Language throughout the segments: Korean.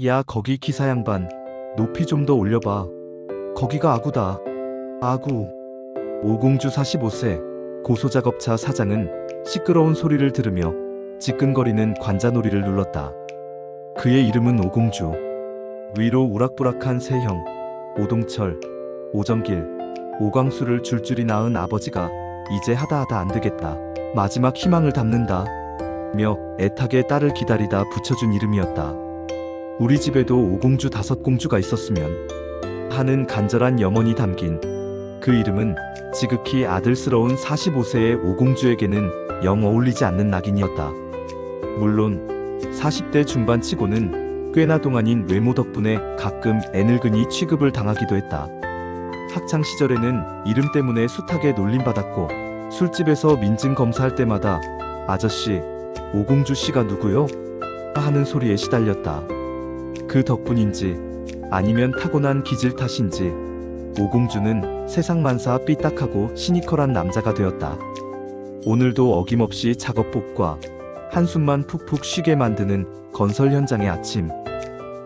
야, 거기 기사 양반. 높이 좀 더 올려봐. 거기가 아구다. 아구. 오공주 45세 고소작업차 사장은 시끄러운 소리를 들으며 지끈거리는 관자놀이를 눌렀다. 그의 이름은 오공주. 위로 우락부락한 세형, 오동철, 오정길, 오광수를 줄줄이 낳은 아버지가 이제 하다하다 안 되겠다. 마지막 희망을 담는다. 며 애타게 딸을 기다리다 붙여준 이름이었다. 우리 집에도 오공주 다섯 공주가 있었으면 하는 간절한 염원이 담긴 그 이름은 지극히 아들스러운 45세의 오공주에게는 영 어울리지 않는 낙인이었다. 물론 40대 중반 치고는 꽤나 동안인 외모 덕분에 가끔 애늙은이 취급을 당하기도 했다. 학창 시절에는 이름 때문에 숱하게 놀림받았고 술집에서 민증 검사할 때마다 아저씨 오공주 씨가 누구요? 하는 소리에 시달렸다. 그 덕분인지 아니면 타고난 기질 탓인지 오공주는 세상 만사 삐딱하고 시니컬한 남자가 되었다. 오늘도 어김없이 작업복과 한숨만 푹푹 쉬게 만드는 건설 현장의 아침.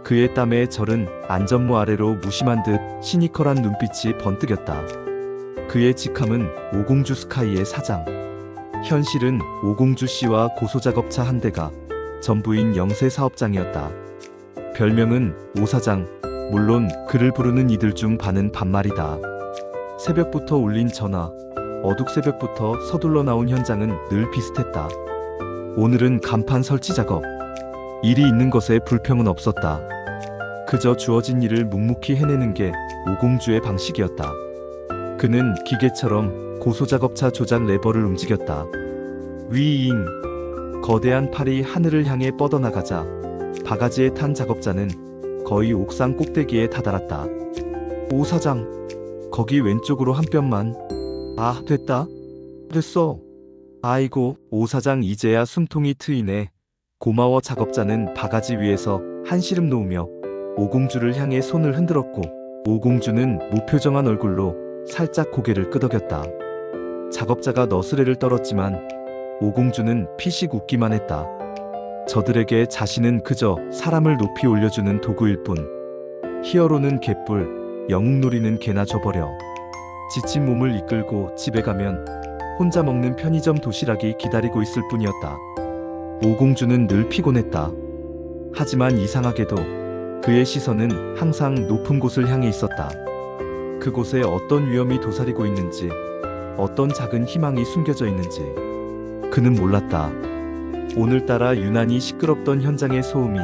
그의 땀에 절은 안전모 아래로 무심한 듯 시니컬한 눈빛이 번뜩였다. 그의 직함은 오공주 스카이의 사장. 현실은 오공주 씨와 고소작업차 한 대가 전부인 영세 사업장이었다. 별명은 오사장, 물론 그를 부르는 이들 중 반은 반말이다. 새벽부터 울린 전화, 어둑 새벽부터 서둘러 나온 현장은 늘 비슷했다. 오늘은 간판 설치 작업. 일이 있는 것에 불평은 없었다. 그저 주어진 일을 묵묵히 해내는 게 오공주의 방식이었다. 그는 기계처럼 고소작업차 조작 레버를 움직였다. 위잉. 거대한 팔이 하늘을 향해 뻗어나가자 바가지에 탄 작업자는 거의 옥상 꼭대기에 다다랐다. 오 사장, 거기 왼쪽으로 한 뼘만. 아, 됐다. 됐어. 아이고, 오 사장 이제야 숨통이 트이네. 고마워 작업자는 바가지 위에서 한 시름 놓으며 오공주를 향해 손을 흔들었고 오공주는 무표정한 얼굴로 살짝 고개를 끄덕였다. 작업자가 너스레를 떨었지만 오공주는 피식 웃기만 했다. 저들에게 자신은 그저 사람을 높이 올려주는 도구일 뿐. 히어로는 개뿔, 영웅놀이는 개나 줘버려. 지친 몸을 이끌고 집에 가면 혼자 먹는 편의점 도시락이 기다리고 있을 뿐이었다. 오공주는 늘 피곤했다. 하지만 이상하게도 그의 시선은 항상 높은 곳을 향해 있었다. 그곳에 어떤 위험이 도사리고 있는지, 어떤 작은 희망이 숨겨져 있는지, 그는 몰랐다. 오늘따라 유난히 시끄럽던 현장의 소음이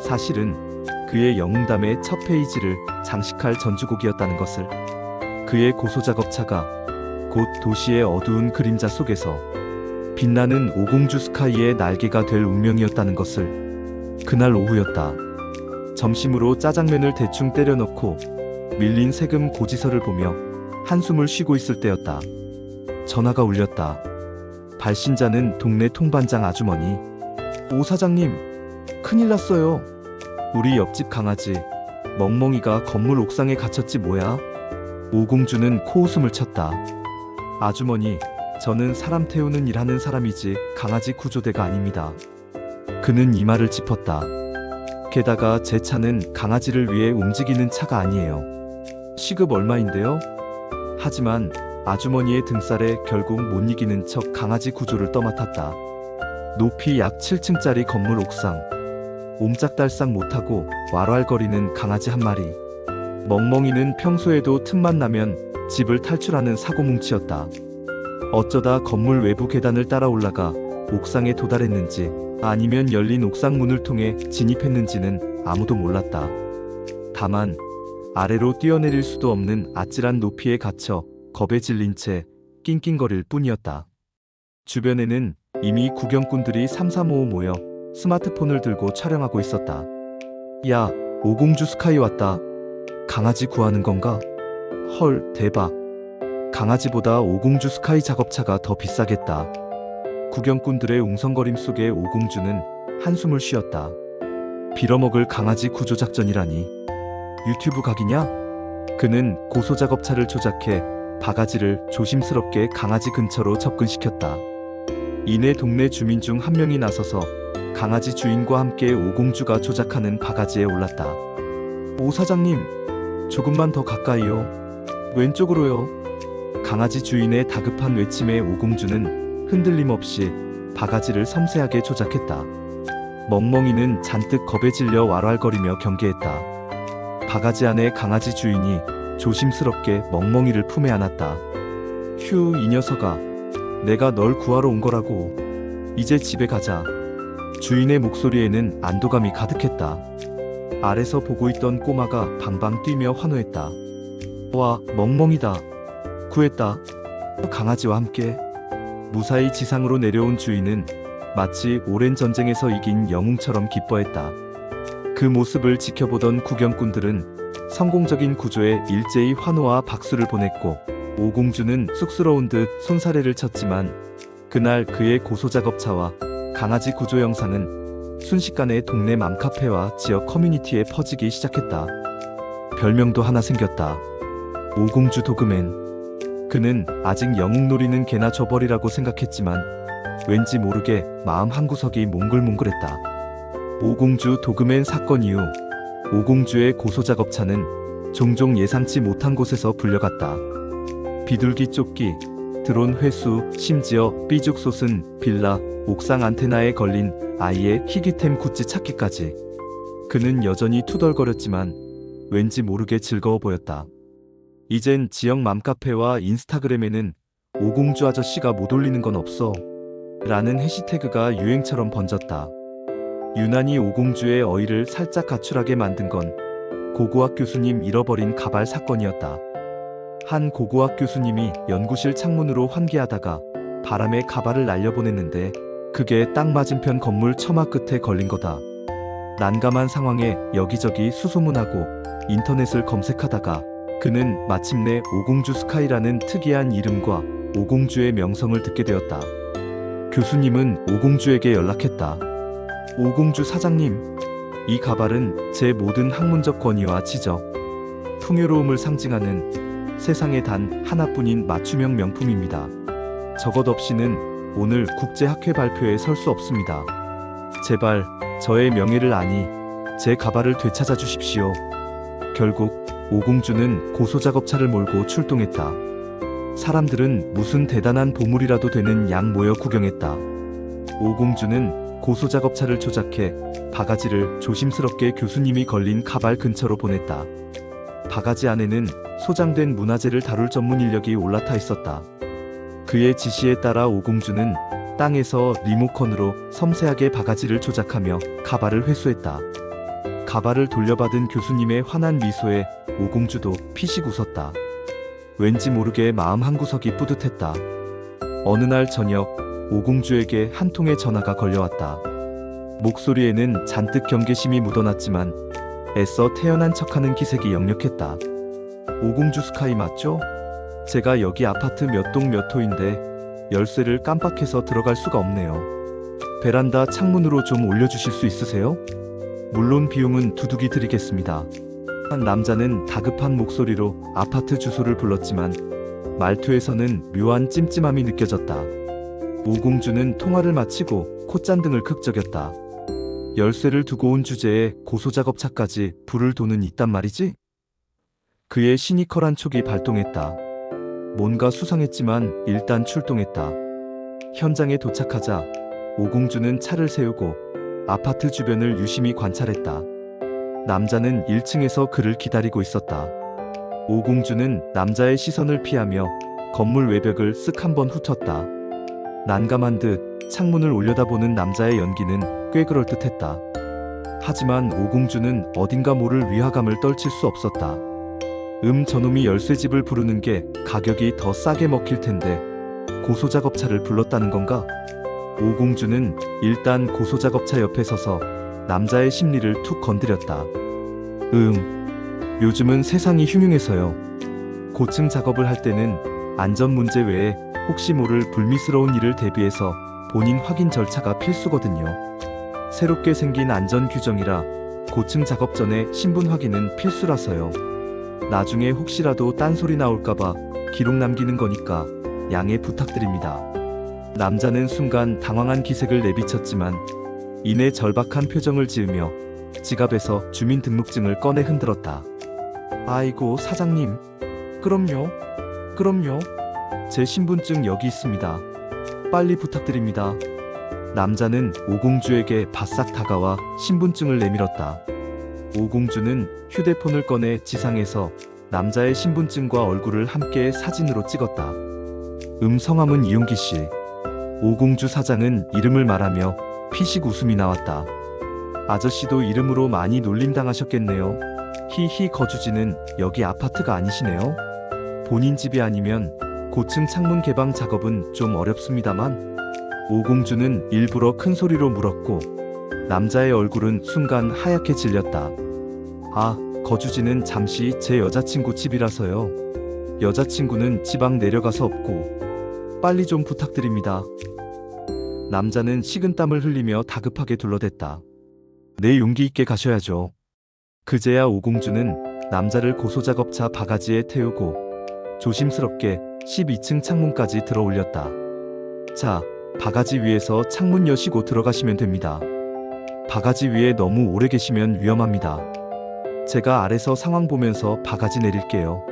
사실은 그의 영웅담의 첫 페이지를 장식할 전주곡이었다는 것을 그의 고소작업차가 곧 도시의 어두운 그림자 속에서 빛나는 오공주 스카이의 날개가 될 운명이었다는 것을 그날 오후였다. 점심으로 짜장면을 대충 때려넣고 밀린 세금 고지서를 보며 한숨을 쉬고 있을 때였다. 전화가 울렸다. 발신자는 동네 통반장 아주머니. 오 사장님, 큰일 났어요. 우리 옆집 강아지 멍멍이가 건물 옥상에 갇혔지 뭐야? 오공주는 코웃음을 쳤다. 아주머니, 저는 사람 태우는 일 하는 사람이지 강아지 구조대가 아닙니다. 그는 이 말을 짚었다. 게다가 제 차는 강아지를 위해 움직이는 차가 아니에요. 시급 얼마인데요? 하지만 아주머니의 등살에 결국 못 이기는 척 강아지 구조를 떠맡았다. 높이 약 7층짜리 건물 옥상. 옴짝달싹 못하고 왈왈거리는 강아지 한 마리. 멍멍이는 평소에도 틈만 나면 집을 탈출하는 사고뭉치였다. 어쩌다 건물 외부 계단을 따라 올라가 옥상에 도달했는지 아니면 열린 옥상 문을 통해 진입했는지는 아무도 몰랐다. 다만 아래로 뛰어내릴 수도 없는 아찔한 높이에 갇혀 겁에 질린 채 낑낑거릴 뿐이었다. 주변에는 이미 구경꾼들이 삼삼오오 모여 스마트폰을 들고 촬영하고 있었다. 야, 오공주 스카이 왔다. 강아지 구하는 건가? 헐, 대박. 강아지보다 오공주 스카이 작업차가 더 비싸겠다. 구경꾼들의 웅성거림 속에 오공주는 한숨을 쉬었다. 빌어먹을 강아지 구조 작전이라니. 유튜브 각이냐? 그는 고소 작업차를 조작해 바가지를 조심스럽게 강아지 근처로 접근시켰다. 이내 동네 주민 중 한 명이 나서서 강아지 주인과 함께 오공주가 조작하는 바가지에 올랐다. 오 사장님, 조금만 더 가까이요. 왼쪽으로요. 강아지 주인의 다급한 외침에 오공주는 흔들림 없이 바가지를 섬세하게 조작했다. 멍멍이는 잔뜩 겁에 질려 왈왈거리며 경계했다. 바가지 안에 강아지 주인이 조심스럽게 멍멍이를 품에 안았다. 휴, 이 녀석아. 내가 널 구하러 온 거라고. 이제 집에 가자. 주인의 목소리에는 안도감이 가득했다. 아래서 보고 있던 꼬마가 방방 뛰며 환호했다. 와, 멍멍이다. 구했다. 강아지와 함께 무사히 지상으로 내려온 주인은 마치 오랜 전쟁에서 이긴 영웅처럼 기뻐했다. 그 모습을 지켜보던 구경꾼들은 성공적인 구조에 일제히 환호와 박수를 보냈고 오공주는 쑥스러운 듯 손사래를 쳤지만 그날 그의 고소 작업차와 강아지 구조 영상은 순식간에 동네 맘카페와 지역 커뮤니티에 퍼지기 시작했다. 별명도 하나 생겼다. 오공주 도그맨. 그는 아직 영웅 놀이는 개나 줘버리라고 생각했지만 왠지 모르게 마음 한구석이 몽글몽글했다. 오공주 도그맨 사건 이후 오공주의 고소 작업차는 종종 예상치 못한 곳에서 불려갔다. 비둘기 쫓기, 드론 회수, 심지어 삐죽 솟은 빌라, 옥상 안테나에 걸린 아이의 희귀템 굿즈 찾기까지. 그는 여전히 투덜거렸지만 왠지 모르게 즐거워 보였다. 이젠 지역 맘카페와 인스타그램에는 오공주 아저씨가 못 올리는 건 없어. 라는 해시태그가 유행처럼 번졌다. 유난히 오공주의 어의를 살짝 가출하게 만든 건 고고학 교수님 잃어버린 가발 사건이었다. 한 고고학 교수님이 연구실 창문으로 환기하다가 바람에 가발을 날려보냈는데 그게 딱 맞은편 건물 처마 끝에 걸린 거다. 난감한 상황에 여기저기 수소문하고 인터넷을 검색하다가 그는 마침내 오공주 스카이라는 특이한 이름과 오공주의 명성을 듣게 되었다. 교수님은 오공주에게 연락했다. 오공주 사장님, 이 가발은 제 모든 학문적 권위와 지적, 풍요로움을 상징하는 세상에 단 하나뿐인 맞춤형 명품입니다. 저것 없이는 오늘 국제학회 발표에 설 수 없습니다. 제발 저의 명예를 아니 제 가발을 되찾아 주십시오. 결국 오공주는 고소작업차를 몰고 출동했다. 사람들은 무슨 대단한 보물이라도 되는 양 모여 구경했다. 오공주는 고소 작업차를 조작해 바가지를 조심스럽게 교수님이 걸린 가발 근처로 보냈다. 바가지 안에는 소장된 문화재를 다룰 전문 인력이 올라타 있었다. 그의 지시에 따라 오공주는 땅에서 리모컨으로 섬세하게 바가지를 조작하며 가발을 회수했다. 가발을 돌려받은 교수님의 환한 미소에 오공주도 피식 웃었다. 왠지 모르게 마음 한구석이 뿌듯했다. 어느 날 저녁 오공주에게 한 통의 전화가 걸려왔다. 목소리에는 잔뜩 경계심이 묻어났지만 애써 태연한 척하는 기색이 역력했다. 오공주 스카이 맞죠? 제가 여기 아파트 몇 동 몇 호인데 열쇠를 깜빡해서 들어갈 수가 없네요. 베란다 창문으로 좀 올려주실 수 있으세요? 물론 비용은 두둑이 드리겠습니다. 한 남자는 다급한 목소리로 아파트 주소를 불렀지만 말투에서는 묘한 찜찜함이 느껴졌다. 오공주는 통화를 마치고 콧잔 등을 극적였다. 열쇠를 두고 온 주제에 고소작업차까지 불을 도는 있단 말이지? 그의 시니컬한 촉이 발동했다. 뭔가 수상했지만 일단 출동했다. 현장에 도착하자 오공주는 차를 세우고 아파트 주변을 유심히 관찰했다. 남자는 1층에서 그를 기다리고 있었다. 오공주는 남자의 시선을 피하며 건물 외벽을 쓱 한번 훑었다. 난감한 듯 창문을 올려다보는 남자의 연기는 꽤 그럴듯했다. 하지만 오공주는 어딘가 모를 위화감을 떨칠 수 없었다. 음 저놈이 열쇠집을 부르는 게 가격이 더 싸게 먹힐 텐데 고소작업차를 불렀다는 건가? 오공주는 일단 고소작업차 옆에 서서 남자의 심리를 툭 건드렸다. 음, 요즘은 세상이 흉흉해서요. 고층 작업을 할 때는 안전 문제 외에 혹시 모를 불미스러운 일을 대비해서 본인 확인 절차가 필수거든요. 새롭게 생긴 안전 규정이라 고층 작업 전에 신분 확인은 필수라서요. 나중에 혹시라도 딴소리 나올까봐 기록 남기는 거니까 양해 부탁드립니다. 남자는 순간 당황한 기색을 내비쳤지만 이내 절박한 표정을 지으며 지갑에서 주민등록증을 꺼내 흔들었다. 아이고, 사장님. 그럼요. 그럼요. 제 신분증 여기 있습니다. 빨리 부탁드립니다. 남자는 오공주에게 바싹 다가와 신분증을 내밀었다. 오공주는 휴대폰을 꺼내 지상에서 남자의 신분증과 얼굴을 함께 사진으로 찍었다. 음 성함은 이용기 씨. 오공주 사장은 이름을 말하며 피식 웃음이 나왔다. 아저씨도 이름으로 많이 놀림당하셨겠네요. 히히 거주지는 여기 아파트가 아니시네요. 본인 집이 아니면 고층 창문 개방 작업은 좀 어렵습니다만 오공주는 일부러 큰 소리로 물었고 남자의 얼굴은 순간 하얗게 질렸다. 아, 거주지는 잠시 제 여자친구 집이라서요. 여자친구는 지방 내려가서 없고 빨리 좀 부탁드립니다. 남자는 식은땀을 흘리며 다급하게 둘러댔다. 내 용기 있게 가셔야죠. 그제야 오공주는 남자를 고소작업차 바가지에 태우고 조심스럽게 12층 창문까지 들어 올렸다. 자, 바가지 위에서 창문 여시고 들어가시면 됩니다. 바가지 위에 너무 오래 계시면 위험합니다. 제가 아래서 상황 보면서 바가지 내릴게요.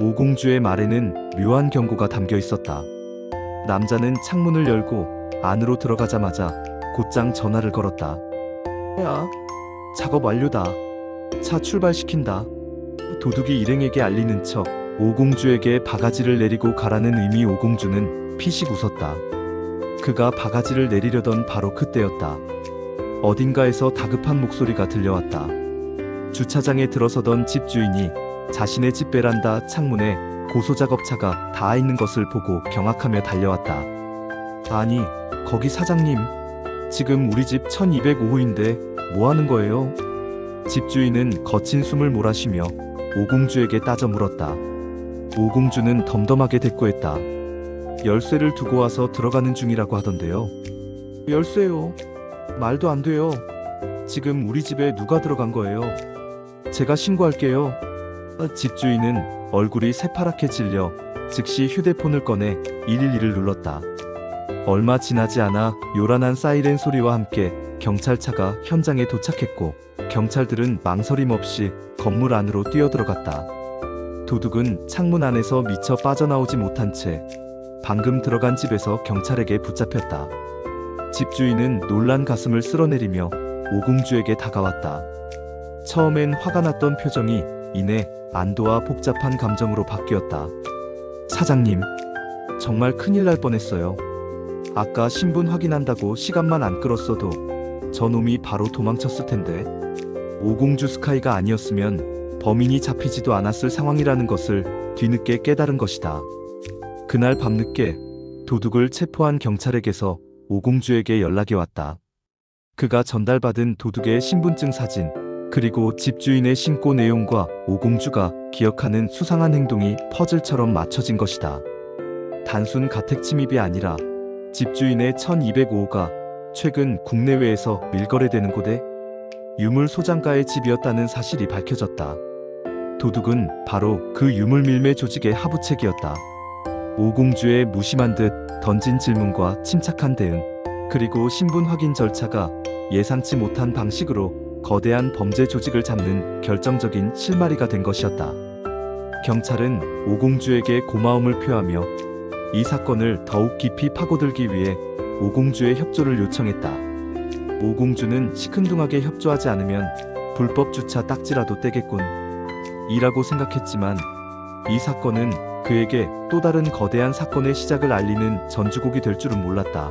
오공주의 말에는 묘한 경고가 담겨 있었다. 남자는 창문을 열고 안으로 들어가자마자 곧장 전화를 걸었다. 야, 작업 완료다. 차 출발시킨다. 도둑이 일행에게 알리는 척 오공주에게 바가지를 내리고 가라는 의미 오공주는 피식 웃었다. 그가 바가지를 내리려던 바로 그때였다. 어딘가에서 다급한 목소리가 들려왔다. 주차장에 들어서던 집주인이 자신의 집 베란다 창문에 고소작업차가 닿아 있는 것을 보고 경악하며 달려왔다. 아니, 거기 사장님. 지금 우리 집 1205호인데 뭐 하는 거예요? 집주인은 거친 숨을 몰아쉬며 오공주에게 따져 물었다. 오공주는 덤덤하게 대꾸했다. 열쇠를 두고 와서 들어가는 중이라고 하던데요. 열쇠요? 말도 안 돼요. 지금 우리 집에 누가 들어간 거예요? 제가 신고할게요. 아, 집주인은 얼굴이 새파랗게 질려 즉시 휴대폰을 꺼내 112를 눌렀다. 얼마 지나지 않아 요란한 사이렌 소리와 함께 경찰차가 현장에 도착했고 경찰들은 망설임 없이 건물 안으로 뛰어들어갔다. 도둑은 창문 안에서 미처 빠져나오지 못한 채 방금 들어간 집에서 경찰에게 붙잡혔다. 집주인은 놀란 가슴을 쓸어내리며 오공주에게 다가왔다. 처음엔 화가 났던 표정이 이내 안도와 복잡한 감정으로 바뀌었다. 사장님, 정말 큰일 날 뻔했어요. 아까 신분 확인한다고 시간만 안 끌었어도 저놈이 바로 도망쳤을 텐데. 오공주 스카이가 아니었으면 범인이 잡히지도 않았을 상황이라는 것을 뒤늦게 깨달은 것이다. 그날 밤늦게 도둑을 체포한 경찰에게서 오공주에게 연락이 왔다. 그가 전달받은 도둑의 신분증 사진, 그리고 집주인의 신고 내용과 오공주가 기억하는 수상한 행동이 퍼즐처럼 맞춰진 것이다. 단순 가택 침입이 아니라 집주인의 1205호가 최근 국내외에서 밀거래되는 곳에 유물 소장가의 집이었다는 사실이 밝혀졌다. 도둑은 바로 그 유물 밀매 조직의 하부책이었다. 오공주의 무심한 듯 던진 질문과 침착한 대응, 그리고 신분 확인 절차가 예상치 못한 방식으로 거대한 범죄 조직을 잡는 결정적인 실마리가 된 것이었다. 경찰은 오공주에게 고마움을 표하며 이 사건을 더욱 깊이 파고들기 위해 오공주의 협조를 요청했다. 오공주는 시큰둥하게 협조하지 않으면 불법 주차 딱지라도 떼겠군. 이라고 생각했지만 이 사건은 그에게 또 다른 거대한 사건의 시작을 알리는 전주곡이 될 줄은 몰랐다.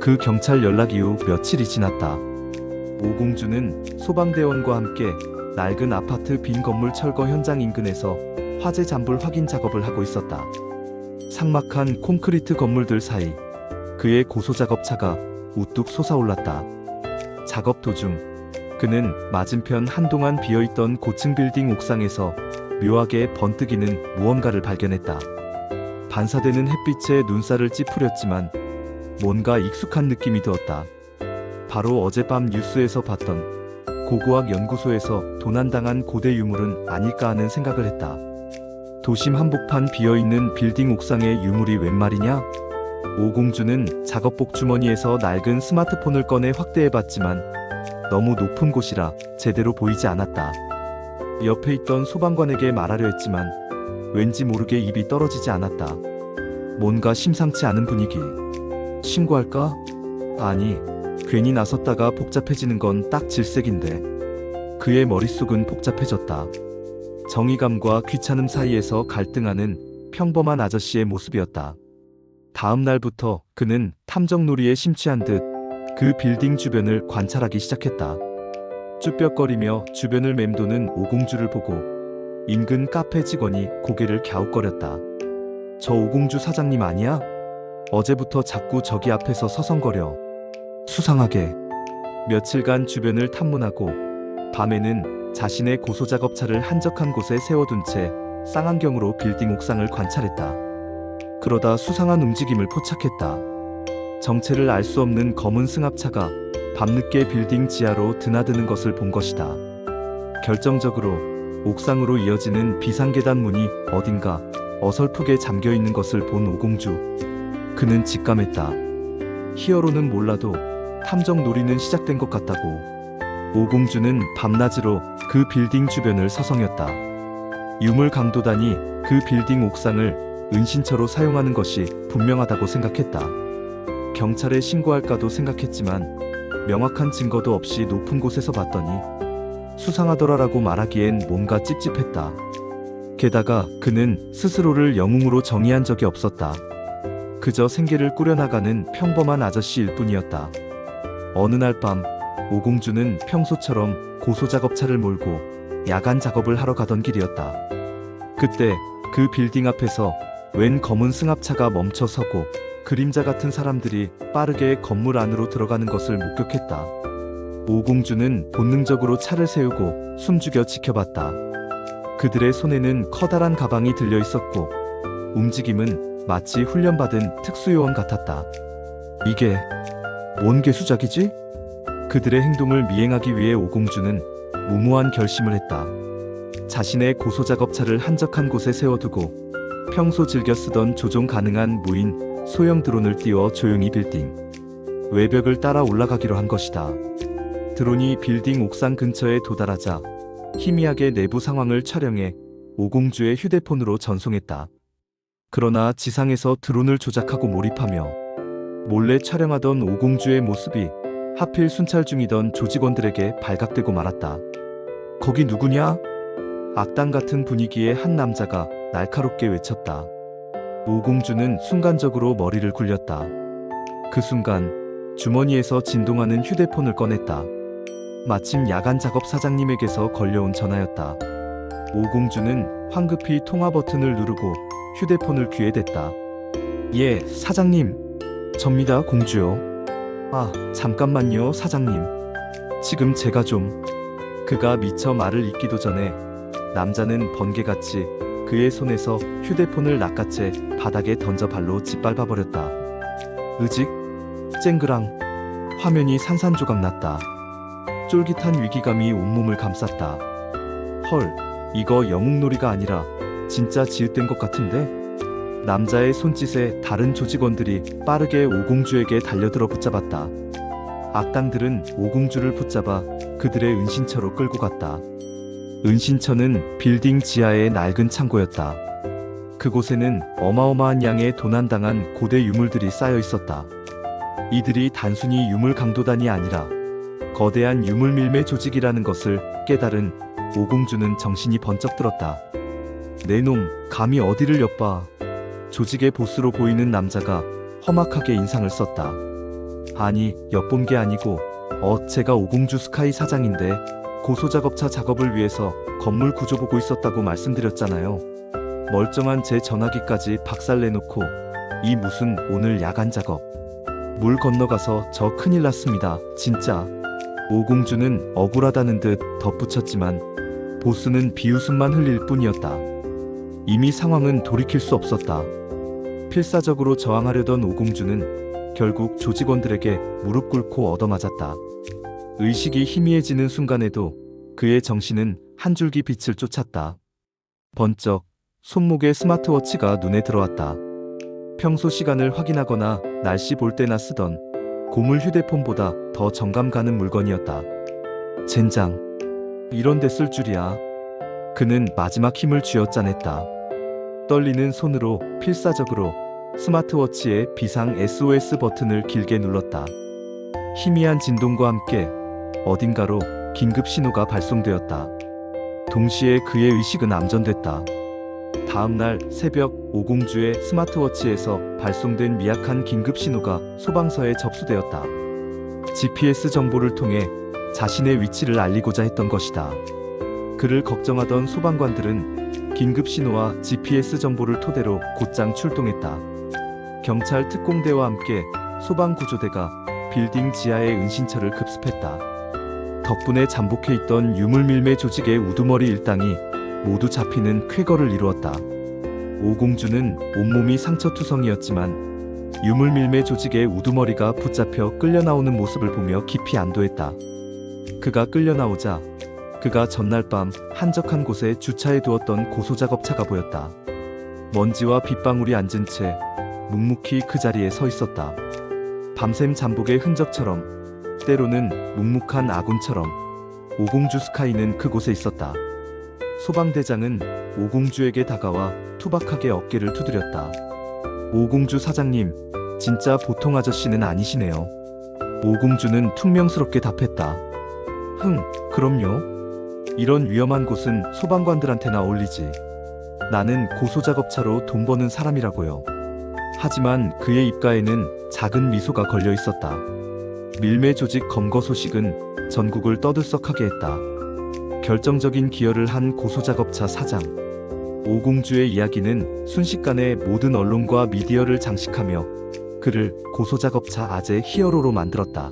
그 경찰 연락 이후 며칠이 지났다. 오공주는 소방대원과 함께 낡은 아파트 빈 건물 철거 현장 인근에서 화재 잠불 확인 작업을 하고 있었다. 삭막한 콘크리트 건물들 사이 그의 고소 작업차가 우뚝 솟아올랐다. 작업 도중 그는 맞은편 한동안 비어있던 고층 빌딩 옥상에서 묘하게 번뜩이는 무언가를 발견했다. 반사되는 햇빛에 눈살을 찌푸렸지만 뭔가 익숙한 느낌이 들었다. 바로 어젯밤 뉴스에서 봤던 고고학 연구소에서 도난당한 고대 유물은 아닐까 하는 생각을 했다. 도심 한복판 비어있는 빌딩 옥상의 유물이 웬 말이냐? 오공주는 작업복 주머니에서 낡은 스마트폰을 꺼내 확대해봤지만 너무 높은 곳이라 제대로 보이지 않았다. 옆에 있던 소방관에게 말하려 했지만 왠지 모르게 입이 떨어지지 않았다. 뭔가 심상치 않은 분위기. 신고할까? 아니, 괜히 나섰다가 복잡해지는 건 딱 질색인데. 그의 머릿속은 복잡해졌다. 정의감과 귀찮음 사이에서 갈등하는 평범한 아저씨의 모습이었다. 다음 날부터 그는 탐정놀이에 심취한 듯 그 빌딩 주변을 관찰하기 시작했다. 쭈뼛거리며 주변을 맴도는 오공주를 보고 인근 카페 직원이 고개를 갸웃거렸다. 저 오공주 사장님 아니야? 어제부터 자꾸 저기 앞에서 서성거려. 수상하게. 며칠간 주변을 탐문하고 밤에는 자신의 고소 작업차를 한적한 곳에 세워둔 채 쌍안경으로 빌딩 옥상을 관찰했다. 그러다 수상한 움직임을 포착했다. 정체를 알 수 없는 검은 승합차가 밤늦게 빌딩 지하로 드나드는 것을 본 것이다. 결정적으로 옥상으로 이어지는 비상계단 문이 어딘가 어설프게 잠겨 있는 것을 본 오공주. 그는 직감했다. 히어로는 몰라도 탐정 놀이는 시작된 것 같다고. 오공주는 밤낮으로 그 빌딩 주변을 서성였다. 유물 강도단이 그 빌딩 옥상을 은신처로 사용하는 것이 분명하다고 생각했다. 경찰에 신고할까도 생각했지만 명확한 증거도 없이 높은 곳에서 봤더니 수상하더라라고 말하기엔 뭔가 찝찝했다. 게다가 그는 스스로를 영웅으로 정의한 적이 없었다. 그저 생계를 꾸려나가는 평범한 아저씨일 뿐이었다. 어느 날 밤, 오공주는 평소처럼 고소작업차를 몰고 야간 작업을 하러 가던 길이었다. 그때 그 빌딩 앞에서 웬 검은 승합차가 멈춰 서고 그림자 같은 사람들이 빠르게 건물 안으로 들어가는 것을 목격했다. 오공주는 본능적으로 차를 세우고 숨죽여 지켜봤다. 그들의 손에는 커다란 가방이 들려 있었고 움직임은 마치 훈련받은 특수요원 같았다. 이게 뭔 개수작이지? 그들의 행동을 미행하기 위해 오공주는 무모한 결심을 했다. 자신의 고소 작업차를 한적한 곳에 세워두고 평소 즐겨 쓰던 조종 가능한 무인 소형 드론을 띄워 조용히 빌딩 외벽을 따라 올라가기로 한 것이다. 드론이 빌딩 옥상 근처에 도달하자 희미하게 내부 상황을 촬영해 오공주의 휴대폰으로 전송했다. 그러나 지상에서 드론을 조작하고 몰입하며 몰래 촬영하던 오공주의 모습이 하필 순찰 중이던 조직원들에게 발각되고 말았다. 거기 누구냐? 악당 같은 분위기의 한 남자가 날카롭게 외쳤다. 오공주는 순간적으로 머리를 굴렸다. 그 순간 주머니에서 진동하는 휴대폰을 꺼냈다. 마침 야간 작업 사장님에게서 걸려온 전화였다. 오공주는 황급히 통화 버튼을 누르고 휴대폰을 귀에 댔다. 예, 사장님. 접니다, 공주요. 아, 잠깐만요, 사장님. 지금 제가 좀. 그가 미처 말을 잇기도 전에 남자는 번개같이 그의 손에서 휴대폰을 낚아채 바닥에 던져 발로 짓밟아 버렸다. 으직, 쨍그랑. 화면이 산산조각 났다. 쫄깃한 위기감이 온몸을 감쌌다. 헐, 이거 영웅놀이가 아니라 진짜 지읒된 것 같은데? 남자의 손짓에 다른 조직원들이 빠르게 오공주에게 달려들어 붙잡았다. 악당들은 오공주를 붙잡아 그들의 은신처로 끌고 갔다. 은신처는 빌딩 지하의 낡은 창고였다. 그곳에는 어마어마한 양의 도난당한 고대 유물들이 쌓여 있었다. 이들이 단순히 유물 강도단이 아니라 거대한 유물 밀매 조직이라는 것을 깨달은 오공주는 정신이 번쩍 들었다. 내 놈, 감히 어디를 엿봐. 조직의 보스로 보이는 남자가 험악하게 인상을 썼다. 아니, 엿본 게 아니고, 어, 제가 오공주 스카이 사장인데, 고소작업차 작업을 위해서 건물 구조 보고 있었다고 말씀드렸잖아요. 멀쩡한 제 전화기까지 박살내놓고, 이 무슨 오늘 야간 작업. 물 건너가서 저 큰일 났습니다, 진짜. 오공주는 억울하다는 듯 덧붙였지만, 보스는 비웃음만 흘릴 뿐이었다. 이미 상황은 돌이킬 수 없었다. 필사적으로 저항하려던 오공주는 결국 조직원들에게 무릎 꿇고 얻어맞았다. 의식이 희미해지는 순간에도 그의 정신은 한 줄기 빛을 쫓았다. 번쩍 손목에 스마트워치가 눈에 들어왔다. 평소 시간을 확인하거나 날씨 볼 때나 쓰던 고물 휴대폰보다 더 정감 가는 물건이었다. 젠장. 이런 데 쓸 줄이야. 그는 마지막 힘을 쥐어짜냈다. 떨리는 손으로 필사적으로 스마트워치의 비상 SOS 버튼을 길게 눌렀다. 희미한 진동과 함께 어딘가로 긴급 신호가 발송되었다. 동시에 그의 의식은 암전됐다. 다음 날 새벽 오공주의 스마트워치에서 발송된 미약한 긴급 신호가 소방서에 접수되었다. GPS 정보를 통해 자신의 위치를 알리고자 했던 것이다. 그를 걱정하던 소방관들은 긴급 신호와 GPS 정보를 토대로 곧장 출동했다. 경찰 특공대와 함께 소방구조대가 빌딩 지하의 은신처를 급습했다. 덕분에 잠복해 있던 유물밀매 조직의 우두머리 일당이 모두 잡히는 쾌거를 이루었다. 오공주는 온몸이 상처투성이었지만 유물밀매 조직의 우두머리가 붙잡혀 끌려나오는 모습을 보며 깊이 안도했다. 그가 끌려나오자 그가 전날 밤 한적한 곳에 주차해 두었던 고소작업차가 보였다. 먼지와 빗방울이 앉은 채 묵묵히 그 자리에 서 있었다. 밤샘 잠복의 흔적처럼 때로는 묵묵한 아군처럼 오공주 스카이는 그곳에 있었다. 소방대장은 오공주에게 다가와 투박하게 어깨를 두드렸다. 오공주 사장님, 진짜 보통 아저씨는 아니시네요. 오공주는 퉁명스럽게 답했다. 흥, 그럼요. 이런 위험한 곳은 소방관들한테나 어울리지. 나는 고소작업차로 돈 버는 사람이라고요. 하지만 그의 입가에는 작은 미소가 걸려 있었다. 밀매 조직 검거 소식은 전국을 떠들썩하게 했다. 결정적인 기여를 한 고소작업차 사장. 오공주의 이야기는 순식간에 모든 언론과 미디어를 장식하며 그를 고소작업차 아재 히어로로 만들었다.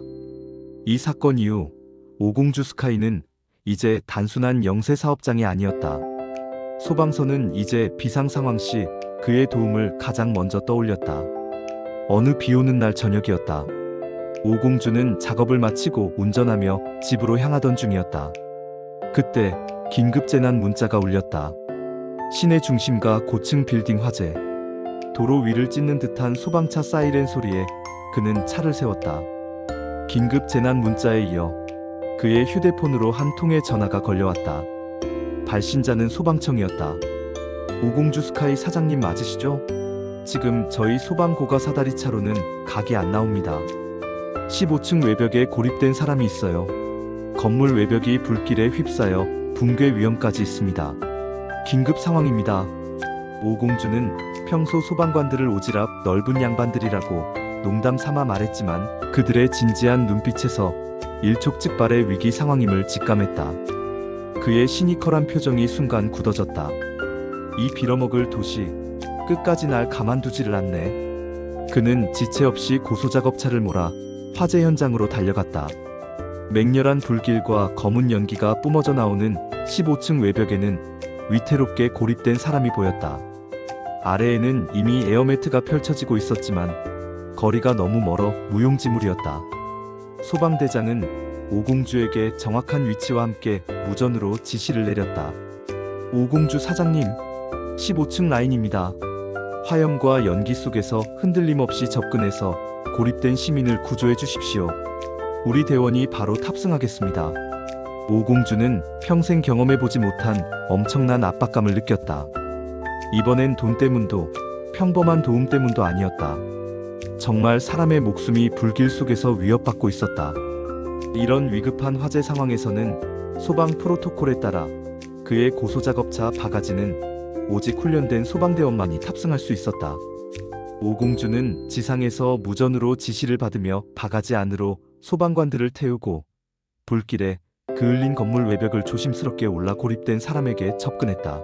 이 사건 이후 오공주 스카이는 이제 단순한 영세 사업장이 아니었다. 소방서는 이제 비상 상황 시 그의 도움을 가장 먼저 떠올렸다. 어느 비 오는 날 저녁이었다. 오공주는 작업을 마치고 운전하며 집으로 향하던 중이었다. 그때 긴급 재난 문자가 울렸다. 시내 중심가 고층 빌딩 화재. 도로 위를 찢는 듯한 소방차 사이렌 소리에 그는 차를 세웠다. 긴급 재난 문자에 이어 그의 휴대폰으로 한 통의 전화가 걸려왔다. 발신자는 소방청이었다. 오공주 스카이 사장님 맞으시죠? 지금 저희 소방고가 사다리 차로는 각이 안 나옵니다. 15층 외벽에 고립된 사람이 있어요. 건물 외벽이 불길에 휩싸여 붕괴 위험까지 있습니다. 긴급 상황입니다. 오공주는 평소 소방관들을 오지랖 넓은 양반들이라고 농담 삼아 말했지만 그들의 진지한 눈빛에서 일촉즉발의 위기 상황임을 직감했다. 그의 시니컬한 표정이 순간 굳어졌다. 이 빌어먹을 도시 끝까지 날 가만두지를 않네. 그는 지체 없이 고소작업차를 몰아 화재 현장으로 달려갔다. 맹렬한 불길과 검은 연기가 뿜어져 나오는 15층 외벽에는 위태롭게 고립된 사람이 보였다. 아래에는 이미 에어매트가 펼쳐지고 있었지만 거리가 너무 멀어 무용지물이었다. 소방대장은 오공주에게 정확한 위치와 함께 무전으로 지시를 내렸다. 오공주 사장님, 15층 라인입니다. 화염과 연기 속에서 흔들림 없이 접근해서 고립된 시민을 구조해 주십시오. 우리 대원이 바로 탑승하겠습니다. 오공주는 평생 경험해보지 못한 엄청난 압박감을 느꼈다. 이번엔 돈 때문도 평범한 도움 때문도 아니었다. 정말 사람의 목숨이 불길 속에서 위협받고 있었다. 이런 위급한 화재 상황에서는 소방 프로토콜에 따라 그의 고소작업차 바가지는 오직 훈련된 소방대원만이 탑승할 수 있었다. 오공주는 지상에서 무전으로 지시를 받으며 바가지 안으로 소방관들을 태우고 불길에 그을린 건물 외벽을 조심스럽게 올라 고립된 사람에게 접근했다.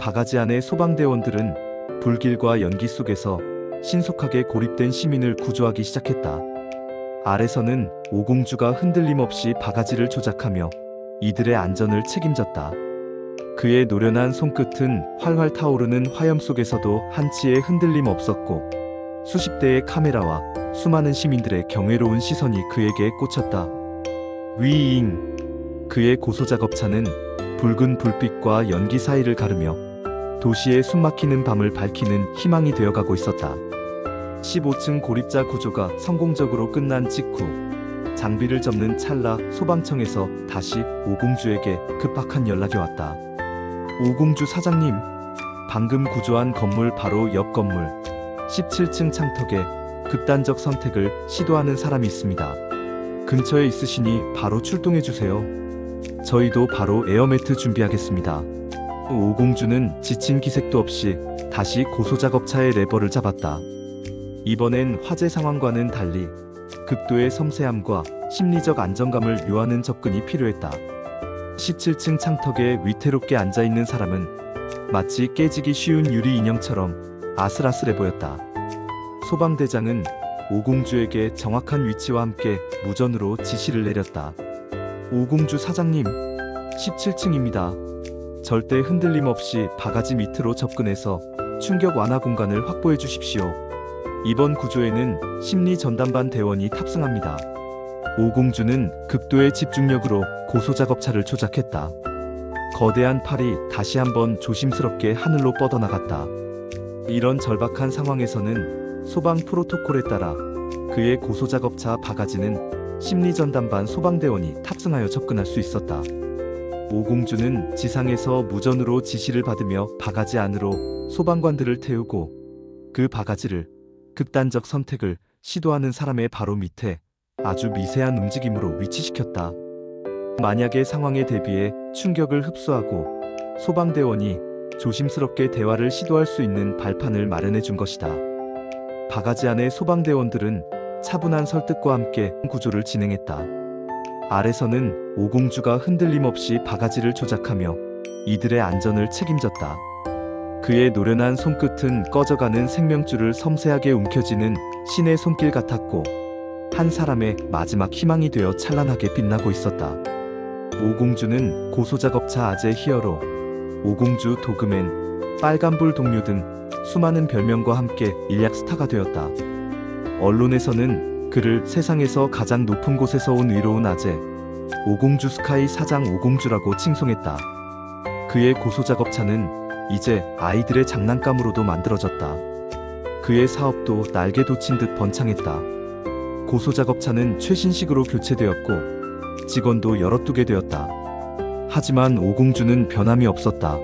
바가지 안의 소방대원들은 불길과 연기 속에서 신속하게 고립된 시민을 구조하기 시작했다. 아래서는 오공주가 흔들림 없이 바가지를 조작하며 이들의 안전을 책임졌다. 그의 노련한 손끝은 활활 타오르는 화염 속에서도 한치의 흔들림 없었고 수십 대의 카메라와 수많은 시민들의 경외로운 시선이 그에게 꽂혔다. 위잉 그의 고소작업차는 붉은 불빛과 연기 사이를 가르며 도시의 숨막히는 밤을 밝히는 희망이 되어가고 있었다. 15층 고립자 구조가 성공적으로 끝난 직후 장비를 접는 찰나 소방청에서 다시 오공주에게 급박한 연락이 왔다. 오공주 사장님, 방금 구조한 건물 바로 옆 건물 17층 창턱에 극단적 선택을 시도하는 사람이 있습니다. 근처에 있으시니 바로 출동해 주세요. 저희도 바로 에어매트 준비하겠습니다. 오공주는 지친 기색도 없이 다시 고소작업차의 레버를 잡았다. 이번엔 화재 상황과는 달리 극도의 섬세함과 심리적 안정감을 요하는 접근이 필요했다. 17층 창턱에 위태롭게 앉아 있는 사람은 마치 깨지기 쉬운 유리 인형처럼 아슬아슬해 보였다. 소방대장은 오공주에게 정확한 위치와 함께 무전으로 지시를 내렸다. 오공주 사장님, 17층입니다. 절대 흔들림 없이 바가지 밑으로 접근해서 충격 완화 공간을 확보해 주십시오. 이번 구조에는 심리 전담반 대원이 탑승합니다. 오공주는 극도의 집중력으로 고소작업차를 조작했다. 거대한 팔이 다시 한번 조심스럽게 하늘로 뻗어나갔다. 이런 절박한 상황에서는 소방 프로토콜에 따라 그의 고소작업차 바가지는 심리전담반 소방대원이 탑승하여 접근할 수 있었다. 오공주는 지상에서 무전으로 지시를 받으며 바가지 안으로 소방관들을 태우고 그 바가지를 극단적 선택을 시도하는 사람의 바로 밑에 아주 미세한 움직임으로 위치시켰다. 만약의 상황에 대비해 충격을 흡수하고 소방대원이 조심스럽게 대화를 시도할 수 있는 발판을 마련해 준 것이다. 바가지 안의 소방대원들은 차분한 설득과 함께 구조를 진행했다. 아래서는 오공주가 흔들림 없이 바가지를 조작하며 이들의 안전을 책임졌다. 그의 노련한 손끝은 꺼져가는 생명줄을 섬세하게 움켜쥐는 신의 손길 같았고 한 사람의 마지막 희망이 되어 찬란하게 빛나고 있었다. 오공주는 고소작업차 아재 히어로, 오공주 도그맨, 빨간불 동료 등 수많은 별명과 함께 일약 스타가 되었다. 언론에서는 그를 세상에서 가장 높은 곳에서 온 위로운 아재, 오공주 스카이 사장 오공주라고 칭송했다. 그의 고소작업차는 이제 아이들의 장난감으로도 만들어졌다. 그의 사업도 날개 돋친 듯 번창했다. 고소작업차는 최신식으로 교체되었고 직원도 여럿 두게 되었다. 하지만 오공주는 변함이 없었다.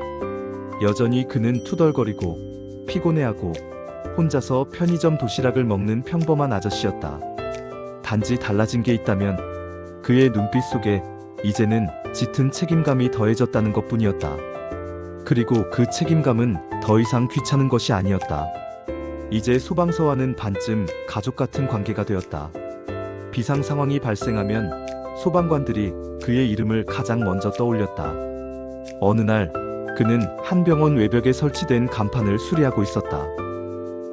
여전히 그는 투덜거리고 피곤해하고 혼자서 편의점 도시락을 먹는 평범한 아저씨였다. 단지 달라진 게 있다면 그의 눈빛 속에 이제는 짙은 책임감이 더해졌다는 것 뿐이었다. 그리고 그 책임감은 더 이상 귀찮은 것이 아니었다. 이제 소방서와는 반쯤 가족 같은 관계가 되었다. 비상 상황이 발생하면 소방관들이 그의 이름을 가장 먼저 떠올렸다. 어느 날 그는 한 병원 외벽에 설치된 간판을 수리하고 있었다.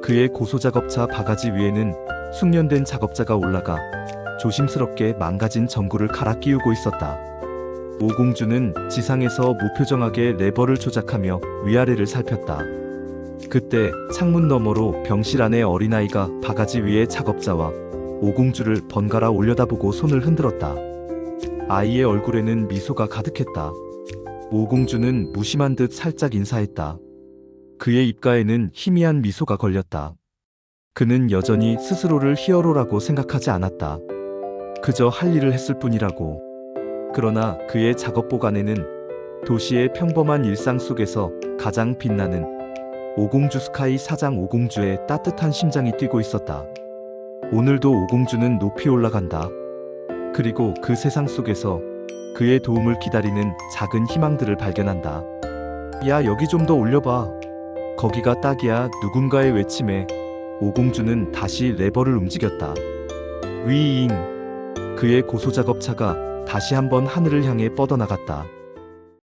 그의 고소작업차 바가지 위에는 숙련된 작업자가 올라가 조심스럽게 망가진 전구를 갈아 끼우고 있었다. 오공주는 지상에서 무표정하게 레버를 조작하며 위아래를 살폈다. 그때 창문 너머로 병실 안의 어린아이가 바가지 위에 작업자와 오공주를 번갈아 올려다보고 손을 흔들었다. 아이의 얼굴에는 미소가 가득했다. 오공주는 무심한 듯 살짝 인사했다. 그의 입가에는 희미한 미소가 걸렸다. 그는 여전히 스스로를 히어로라고 생각하지 않았다. 그저 할 일을 했을 뿐이라고. 그러나 그의 작업복 안에는 도시의 평범한 일상 속에서 가장 빛나는 오공주 스카이 사장 오공주의 따뜻한 심장이 뛰고 있었다. 오늘도 오공주는 높이 올라간다. 그리고 그 세상 속에서 그의 도움을 기다리는 작은 희망들을 발견한다. 야, 여기 좀 더 올려봐. 거기가 딱이야. 누군가의 외침에 오공주는 다시 레버를 움직였다. 위잉. 그의 고소작업차가 다시 한번 하늘을 향해 뻗어나갔다.